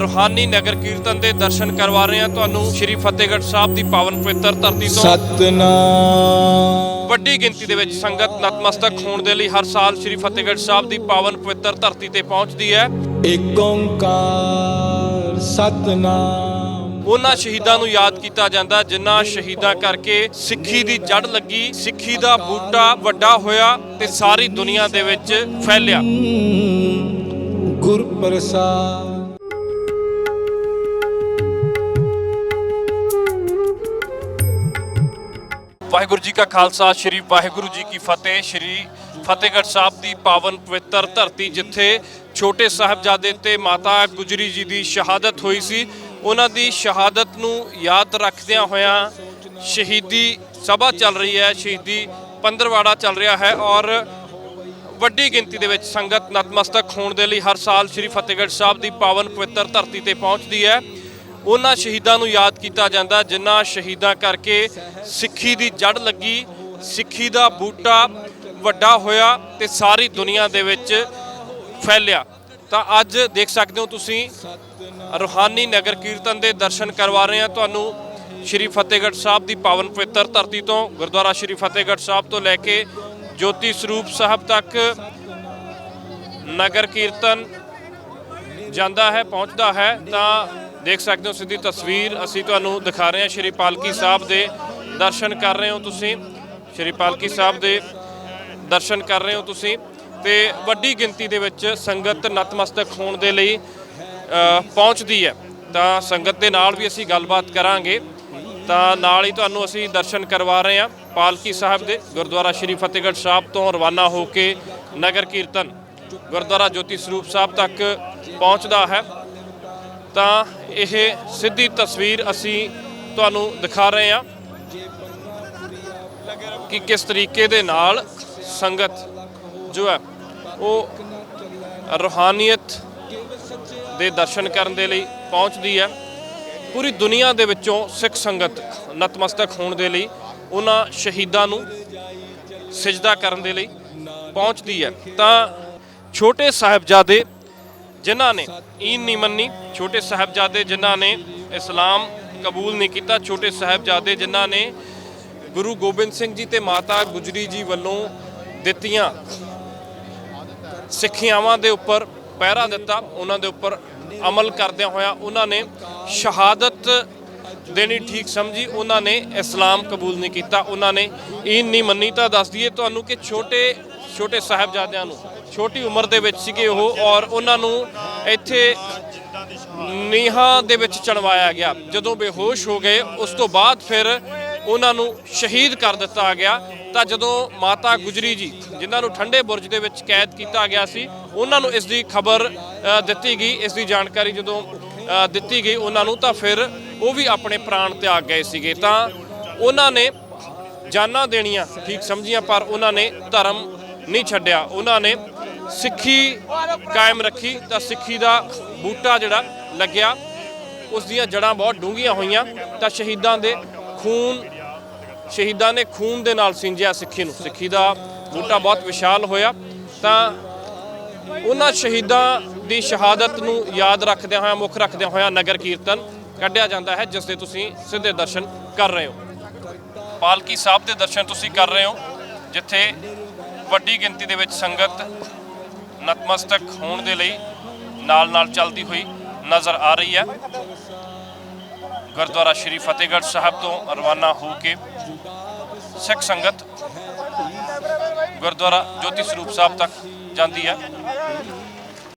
ਰੂਹਾਨੀ ਨਗਰ ਕੀਰਤਨ ਦੇ ਦਰਸ਼ਨ ਕਰਵਾ ਰਹੇ ਹਾਂ। ਤੁਹਾਨੂੰ ਸ਼੍ਰੀ ਫਤਿਹਗੜ੍ਹ ਸਾਹਿਬ ਦੀ ਪਾਵਨ ਪਵਿੱਤਰ ਧਰਤੀ ਤੋਂ ਸਤਨਾਮ। ਵੱਡੀ ਗਿਣਤੀ ਦੇ ਵਿੱਚ ਸੰਗਤ ਨਤਮਸਤਕ ਹੋਣ ਦੇ ਲਈ ਹਰ ਸਾਲ ਸ਼੍ਰੀ ਫਤਿਹਗੜ੍ਹ ਸਾਹਿਬ ਦੀ ਪਾਵਨ ਪਵਿੱਤਰ ਧਰਤੀ ਤੇ ਪਹੁੰਚਦੀ ਹੈ। ਏਕ ਓੰਕਾਰ ਸਤਨਾਮ। ਉਹਨਾਂ ਸ਼ਹੀਦਾਂ ਨੂੰ ਯਾਦ ਕੀਤਾ ਜਾਂਦਾ ਜਿਨ੍ਹਾਂ ਸ਼ਹੀਦਾਂ ਕਰਕੇ ਸਿੱਖੀ ਦੀ ਜੜ ਲੱਗੀ ਸਿੱਖੀ ਦਾ ਬੂਟਾ ਵੱਡਾ ਹੋਇਆ ਤੇ ਸਾਰੀ ਦੁਨੀਆ ਦੇ ਵਿੱਚ ਫੈਲਿਆ। ਗੁਰ ਪ੍ਰਸਾਦ ਵਾਹਿਗੁਰੂ ਜੀ ਕਾ ਖਾਲਸਾ, ਸ੍ਰੀ ਵਾਹਿਗੁਰੂ ਜੀ ਕੀ ਫਤਿਹ, ਸ੍ਰੀ ਫਤਿਹਗੜ੍ਹ ਸਾਹਿਬ ਦੀ ਪਾਵਨ ਪਵਿੱਤਰ ਧਰਤੀ ਜਿੱਥੇ ਛੋਟੇ ਸਾਹਿਬਜ਼ਾਦੇ ਤੇ ਮਾਤਾ ਗੁਜਰੀ ਜੀ ਦੀ ਸ਼ਹਾਦਤ ਹੋਈ ਸੀ। ਉਹਨਾਂ ਦੀ ਸ਼ਹਾਦਤ ਨੂੰ ਯਾਦ ਰੱਖਦਿਆਂ ਹੋਇਆਂ ਸ਼ਹੀਦੀ ਸਭਾ ਚੱਲ ਰਹੀ ਹੈ, ਸ਼ਹੀਦੀ ਪੰਦਰਵਾੜਾ ਚੱਲ ਰਿਹਾ ਹੈ ਔਰ ਵੱਡੀ ਗਿਣਤੀ ਦੇ ਵਿੱਚ ਸੰਗਤ ਨਤਮਸਤਕ ਹੋਣ ਦੇ ਲਈ ਹਰ ਸਾਲ ਸ੍ਰੀ ਫਤਿਹਗੜ੍ਹ ਸਾਹਿਬ ਦੀ ਪਾਵਨ ਪਵਿੱਤਰ ਧਰਤੀ ਤੇ ਪਹੁੰਚਦੀ ਹੈ। ਉਹਨਾਂ ਸ਼ਹੀਦਾਂ ਨੂੰ ਯਾਦ ਕੀਤਾ ਜਾਂਦਾ, ਜਿਨ੍ਹਾਂ ਸ਼ਹੀਦਾਂ ਕਰਕੇ ਸਿੱਖੀ ਦੀ ਜੜ ਲੱਗੀ, ਸਿੱਖੀ ਦਾ ਬੂਟਾ ਵੱਡਾ ਹੋਇਆ ਤੇ ਸਾਰੀ ਦੁਨੀਆ ਦੇ ਵਿੱਚ ਫੈਲਿਆ। ਤਾਂ ਅੱਜ ਦੇਖ ਸਕਦੇ ਹੋ ਤੁਸੀਂ, ਰੂਹਾਨੀ ਨਗਰ ਕੀਰਤਨ ਦੇ ਦਰਸ਼ਨ ਕਰਵਾ ਰਹੇ ਹਾਂ। ਤੁਹਾਨੂੰ ਸ਼੍ਰੀ ਫਤਿਹਗੜ੍ਹ ਸਾਹਿਬ ਦੀ ਪਾਵਨ ਪਵਿੱਤਰ ਧਰਤੀ ਤੋਂ, ਗੁਰਦੁਆਰਾ ਸ਼੍ਰੀ ਫਤਿਹਗੜ੍ਹ ਸਾਹਿਬ ਤੋਂ ਲੈ ਕੇ ਜੋਤੀ ਸਰੂਪ ਸਾਹਿਬ ਤੱਕ ਨਗਰ ਕੀਰਤਨ ਜਾਂਦਾ ਹੈ, ਪਹੁੰਚਦਾ ਹੈ। ਤਾਂ ਦੇਖ ਸਕਦੇ ਹੋ ਸਿੱਧੀ ਤਸਵੀਰ, ਅਸੀਂ ਤੁਹਾਨੂੰ ਦਿਖਾ ਰਹੇ ਹਾਂ ਸ਼੍ਰੀ ਪਾਲਕੀ ਸਾਹਿਬ ਦੇ ਦਰਸ਼ਨ ਕਰ ਰਹੇ ਹੋ ਤੁਸੀਂ। ਸ਼੍ਰੀ ਪਾਲਕੀ ਸਾਹਿਬ ਦੇ ਦਰਸ਼ਨ ਕਰ ਰਹੇ ਹੋ ਤੁਸੀਂ ਤੇ ਵੱਡੀ ਗਿਣਤੀ ਦੇ ਵਿੱਚ ਸੰਗਤ ਨਤਮਸਤਕ ਹੋਣ ਦੇ ਲਈ ਪਹੁੰਚਦੀ ਹੈ। ਤਾਂ ਸੰਗਤ ਦੇ ਨਾਲ ਵੀ ਅਸੀਂ ਗੱਲਬਾਤ ਕਰਾਂਗੇ। ਤਾਂ ਨਾਲ ਹੀ ਤੁਹਾਨੂੰ ਅਸੀਂ ਦਰਸ਼ਨ ਕਰਵਾ ਰਹੇ ਹਾਂ ਪਾਲਕੀ ਸਾਹਿਬ ਦੇ। ਗੁਰਦੁਆਰਾ ਸ਼੍ਰੀ ਫਤਿਹਗੜ੍ਹ ਸਾਹਿਬ ਤੋਂ ਰਵਾਨਾ ਹੋ ਕੇ ਨਗਰ ਕੀਰਤਨ ਗੁਰਦੁਆਰਾ ਜੋਤੀ ਸਰੂਪ ਸਾਹਿਬ ਤੱਕ ਪਹੁੰਚਦਾ ਹੈ। ਤਾਂ ਇਹ ਸਿੱਧੀ ਤਸਵੀਰ ਅਸੀਂ ਤੁਹਾਨੂੰ ਦਿਖਾ ਰਹੇ ਹਾਂ ਕਿ ਕਿਸ ਤਰੀਕੇ ਦੇ ਨਾਲ ਸੰਗਤ ਜੋ ਹੈ ਉਹ ਰੂਹਾਨੀਅਤ ਦੇ ਦਰਸ਼ਨ ਕਰਨ ਦੇ ਲਈ ਪਹੁੰਚਦੀ ਹੈ। ਪੂਰੀ ਦੁਨੀਆ ਦੇ ਵਿੱਚੋਂ ਸਿੱਖ ਸੰਗਤ ਨਤਮਸਤਕ ਹੋਣ ਦੇ ਲਈ ਉਹਨਾਂ ਸ਼ਹੀਦਾਂ ਨੂੰ ਸਜਦਾ ਕਰਨ ਦੇ ਲਈ ਪਹੁੰਚਦੀ ਹੈ। ਤਾਂ ਛੋਟੇ ਸਾਹਿਬਜ਼ਾਦੇ ਜਿਨ੍ਹਾਂ ਨੇ ਈਨ ਨਹੀਂ ਮੰਨੀ, ਛੋਟੇ ਸਾਹਿਬਜ਼ਾਦੇ ਜਿਨ੍ਹਾਂ ਨੇ ਇਸਲਾਮ ਕਬੂਲ ਨਹੀਂ ਕੀਤਾ, ਛੋਟੇ ਸਾਹਿਬਜ਼ਾਦੇ ਜਿਨ੍ਹਾਂ ਨੇ ਗੁਰੂ ਗੋਬਿੰਦ ਸਿੰਘ ਜੀ ਤੇ ਮਾਤਾ ਗੁਜਰੀ ਜੀ ਵੱਲੋਂ ਦਿੱਤੀਆਂ ਸਿੱਖਿਆਵਾਂ ਦੇ ਉੱਪਰ ਪਹਿਰਾ ਦਿੱਤਾ, ਉਹਨਾਂ ਦੇ ਉੱਪਰ ਅਮਲ ਕਰਦਿਆਂ ਹੋਇਆ ਉਹਨਾਂ ਨੇ ਸ਼ਹਾਦਤ ਦੇਣੀ ਠੀਕ ਸਮਝੀ, ਉਹਨਾਂ ਨੇ ਇਸਲਾਮ ਕਬੂਲ ਨਹੀਂ ਕੀਤਾ, ਉਹਨਾਂ ਨੇ ਈਨ ਨਹੀਂ ਮੰਨੀ ਤਾਂ ਦੱਸ ਦਈਏ ਤੁਹਾਨੂੰ ਕਿ ਛੋਟੇ ਛੋਟੇ ਸਾਹਿਬਜ਼ਾਦਿਆਂ ਨੂੰ, ਛੋਟੀ ਉਮਰ ਦੇ ਵਿੱਚ ਸੀਗੇ ਉਹ ਔਰ ਉਹਨਾਂ ਨੂੰ ਇੱਥੇ ਨੀਹਾਂ ਦੇ ਵਿੱਚ ਚਣਵਾਇਆ ਗਿਆ। ਜਦੋਂ ਬੇਹੋਸ਼ ਹੋ ਗਏ, ਉਸ ਤੋਂ ਬਾਅਦ ਫਿਰ ਉਹਨਾਂ ਨੂੰ ਸ਼ਹੀਦ ਕਰ ਦਿੱਤਾ ਗਿਆ। ਤਾਂ ਜਦੋਂ ਮਾਤਾ ਗੁਜਰੀ ਜੀ, ਜਿਨ੍ਹਾਂ ਨੂੰ ਠੰਡੇ ਬੁਰਜ ਦੇ ਵਿੱਚ ਕੈਦ ਕੀਤਾ ਗਿਆ ਸੀ, ਉਹਨਾਂ ਨੂੰ ਇਸ ਦੀ ਖਬਰ ਦਿੱਤੀ ਗਈ, ਇਸ ਦੀ ਜਾਣਕਾਰੀ ਜਦੋਂ ਦਿੱਤੀ ਗਈ ਉਹਨਾਂ ਨੂੰ, ਤਾਂ ਫਿਰ ਉਹ ਵੀ ਆਪਣੇ ਪ੍ਰਾਣ ਤਿਆਗ ਗਏ ਸੀਗੇ। ਤਾਂ ਉਹਨਾਂ ਨੇ ਜਾਨਾਂ ਦੇਣੀਆਂ, ਠੀਕ ਸਮਝੀਆਂ, ਪਰ ਉਹਨਾਂ ਨੇ ਧਰਮ ਨਹੀਂ ਛੱਡਿਆ। ਉਹਨਾਂ ਨੇ ਸਿੱਖੀ ਕਾਇਮ ਰੱਖੀ, ਤਾਂ ਸਿੱਖੀ ਦਾ ਬੂਟਾ ਜਿਹੜਾ ਲੱਗਿਆ, ਉਸ ਦੀਆਂ ਜੜਾਂ ਬਹੁਤ ਡੂੰਘੀਆਂ ਹੋਈਆਂ, ਤਾਂ ਸ਼ਹੀਦਾਂ ਦੇ ਖੂਨ, ਸ਼ਹੀਦਾਂ ਨੇ ਖੂਨ ਦੇ ਨਾਲ ਸਿੰਜਿਆ ਸਿੱਖੀ ਨੂੰ। ਸਿੱਖੀ ਦਾ ਬੂਟਾ ਬਹੁਤ ਵਿਸ਼ਾਲ ਹੋਇਆ, ਤਾਂ ਉਹਨਾਂ ਸ਼ਹੀਦਾਂ ਦੀ ਸ਼ਹਾਦਤ ਨੂੰ ਯਾਦ ਰੱਖਦਿਆਂ ਹੋਇਆ, ਮੁੱਖ ਰੱਖਦਿਆਂ ਹੋਇਆ ਨਗਰ ਕੀਰਤਨ ਕੱਢਿਆ ਜਾਂਦਾ ਹੈ, ਜਿਸ ਦੇ ਤੁਸੀਂ ਸਿੱਧੇ ਦਰਸ਼ਨ ਕਰ ਰਹੇ ਹੋ। ਪਾਲਕੀ ਸਾਹਿਬ ਦੇ ਦਰਸ਼ਨ ਤੁਸੀਂ ਕਰ ਰਹੇ ਹੋ, ਜਿੱਥੇ ਵੱਡੀ ਗਿਣਤੀ ਦੇ ਵਿੱਚ ਸੰਗਤ ਨਤਮਸਤਕ ਹੋਣ ਦੇ ਲਈ ਨਾਲ ਨਾਲ ਚੱਲਦੀ ਹੋਈ ਨਜ਼ਰ ਆ ਰਹੀ ਹੈ। ਗੁਰਦੁਆਰਾ ਸ਼੍ਰੀ ਫਤਿਹਗੜ੍ਹ ਸਾਹਿਬ ਤੋਂ ਰਵਾਨਾ ਹੋ ਕੇ ਸਿੱਖ ਸੰਗਤ ਗੁਰਦੁਆਰਾ ਜੋਤੀ ਸਰੂਪ ਸਾਹਿਬ ਤੱਕ ਜਾਂਦੀ ਹੈ।